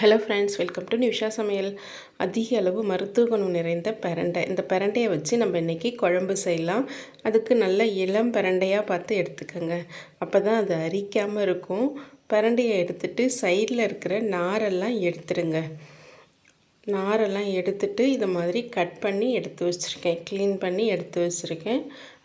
Hello friends welcome to Nisha சமையல் அதிக அளவு மருத்துவ குணம் நிறைந்த பிரண்டை. இந்த பிரண்டையை வச்சு நம்ம இன்றைக்கி குழம்பு செய்யலாம். அதுக்கு நல்ல இளம் பெரண்டையாக பார்த்து எடுத்துக்கோங்க. அப்போ தான் அது அரிக்காமல் இருக்கும். பரண்டையை எடுத்துகிட்டு சைடில் இருக்கிற நாரெல்லாம் எடுத்துடுங்க. நாரெல்லாம் எடுத்துட்டு இதை மாதிரி கட் பண்ணி எடுத்து வச்சுருக்கேன். க்ளீன் பண்ணி எடுத்து வச்சுருக்கேன்.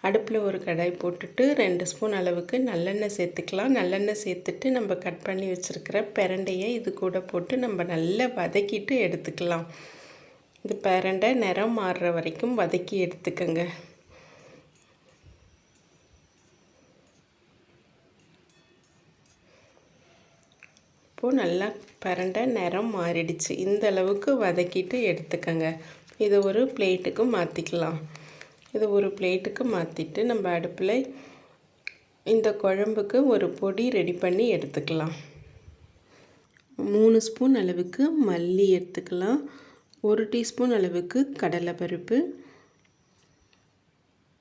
அடுப்பில் ஒரு கடாய் போட்டுட்டு ரெண்டு ஸ்பூன் அளவுக்கு நல்லெண்ணெய் சேர்த்துக்கலாம். நல்லெண்ணெய் சேர்த்துட்டு நம்ம கட் பண்ணி வச்சுருக்கிற பிரண்டையை இது கூட போட்டு நம்ம நல்லா வதக்கிட்டு எடுத்துக்கலாம். இந்த பிரண்டை நிறம் மாறுற வரைக்கும் வதக்கி எடுத்துக்கோங்க. இப்போது நல்லா பரண்டை நிறம் மாறிடுச்சு. இந்த அளவுக்கு வதக்கிட்டு எடுத்துக்கோங்க. இதை ஒரு பிளேட்டுக்கு மாற்றிக்கலாம் இதை ஒரு பிளேட்டுக்கு மாற்றிட்டு நம்ம அடுப்பில் இந்த குழம்புக்கு ஒரு பொடி ரெடி பண்ணி எடுத்துக்கலாம். மூணு ஸ்பூன் அளவுக்கு மல்லி எடுத்துக்கலாம். ஒரு டீஸ்பூன் அளவுக்கு கடலைப்பருப்பு.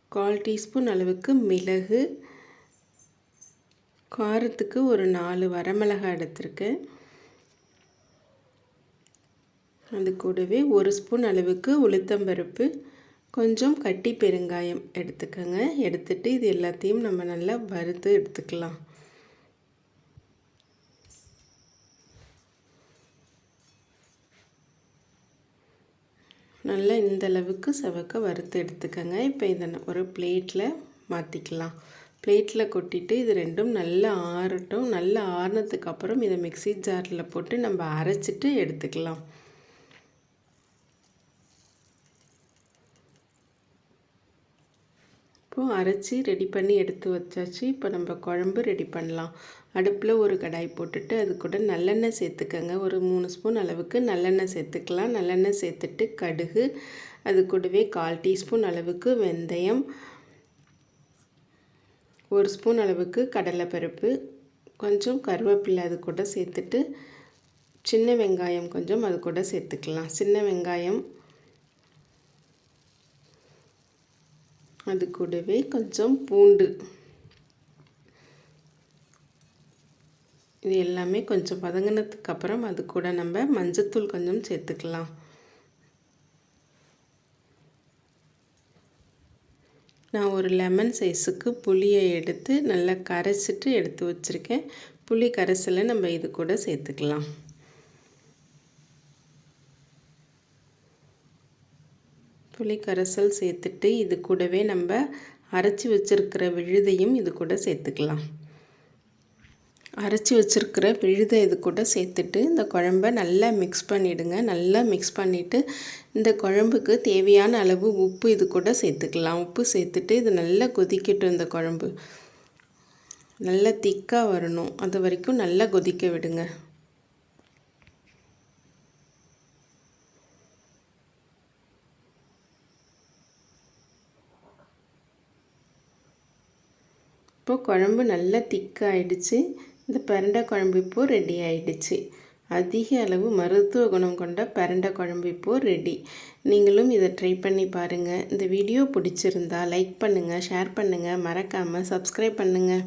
கால் டீஸ்பூன் அளவுக்கு மிளகு. காரத்துக்கு ஒரு நாலு வரமிளகாய் எடுத்திருக்கேன். அது கூடவே ஒரு ஸ்பூன் அளவுக்கு உளுத்தம்பருப்பு. கொஞ்சம் கட்டி பெருங்காயம் எடுத்துக்கோங்க. எடுத்துட்டு இது எல்லாத்தையும் நம்ம நல்லா வறுத்து எடுத்துக்கலாம். நல்லா இந்த அளவுக்கு செவக்க வறுத்து எடுத்துக்கோங்க. இப்போ இதை ஒரு பிளேட்டில் மாற்றிக்கலாம் பிளேட்டில் கொட்டிட்டு இது ரெண்டும் நல்லா ஆறட்டும். நல்லா ஆறினதுக்கு அப்புறம் இதை மிக்சி ஜாரில் போட்டு நம்ம அரைச்சிட்டு எடுத்துக்கலாம். இப்போது அரைச்சி ரெடி பண்ணி எடுத்து வச்சாச்சு. இப்போ நம்ம குழம்பு ரெடி பண்ணலாம். அடுப்பில் ஒரு கடாய் போட்டுட்டு அது கூட நல்லெண்ணெய் சேர்த்துக்கங்க. ஒரு மூணு ஸ்பூன் அளவுக்கு நல்லெண்ணெய் சேர்த்துக்கலாம். நல்லெண்ணெய் சேர்த்துட்டு கடுகு அது கூடவே கால் டீஸ்பூன் அளவுக்கு வெந்தயம் ஒரு ஸ்பூன் அளவுக்கு கடலைப்பருப்பு கொஞ்சம் கருவேப்பிலை அது கூட சேர்த்துட்டு சின்ன வெங்காயம் கொஞ்சம் அது கூட சேர்த்துக்கலாம். சின்ன வெங்காயம் அது கூடவே கொஞ்சம் பூண்டு. இது எல்லாமே கொஞ்சம் பதங்கினதுக்கு அப்புறம் அது கூட நம்ம மஞ்சத்தூள் கொஞ்சம் சேர்த்துக்கலாம். நான் ஒரு லெமன் சைஸுக்கு புளியை எடுத்து நல்லா கரைச்சிட்டு எடுத்து வச்சுருக்கேன். புளி கரைசலை நம்ம இது கூட சேர்த்துக்கலாம். புளி கரைசல் சேர்த்துட்டு இது கூடவே நம்ம அரைச்சி வச்சுருக்கிற விழுதையும் இது கூட சேர்த்துக்கலாம். அரைச்சி வச்சுருக்கிற விழுதை இது கூட சேர்த்துட்டு இந்த குழம்ப நல்லா மிக்ஸ் பண்ணிவிடுங்க நல்லா மிக்ஸ் பண்ணிவிட்டு இந்த குழம்புக்கு தேவையான அளவு உப்பு இது கூட சேர்த்துக்கலாம். உப்பு சேர்த்துட்டு இது நல்லா கொதிக்கட்டும் இந்த குழம்பு. நல்லா திக்காக வரணும். அது வரைக்கும் நல்லா கொதிக்க விடுங்க. இப்போது குழம்பு நல்லா திக்காயிடுச்சு. இந்த பரண்டை குழம்பு இப்போது ரெடி ஆகிடுச்சு அதிக அளவு மருத்துவ குணம் கொண்ட பரண்டை குழம்பு இப்போது ரெடி நீங்களும் இதை ட்ரை பண்ணி பாருங்கள் இந்த வீடியோ பிடிச்சிருந்தா லைக் பண்ணுங்கள் ஷேர் பண்ணுங்கள் மறக்காமல் சப்ஸ்கிரைப் பண்ணுங்கள்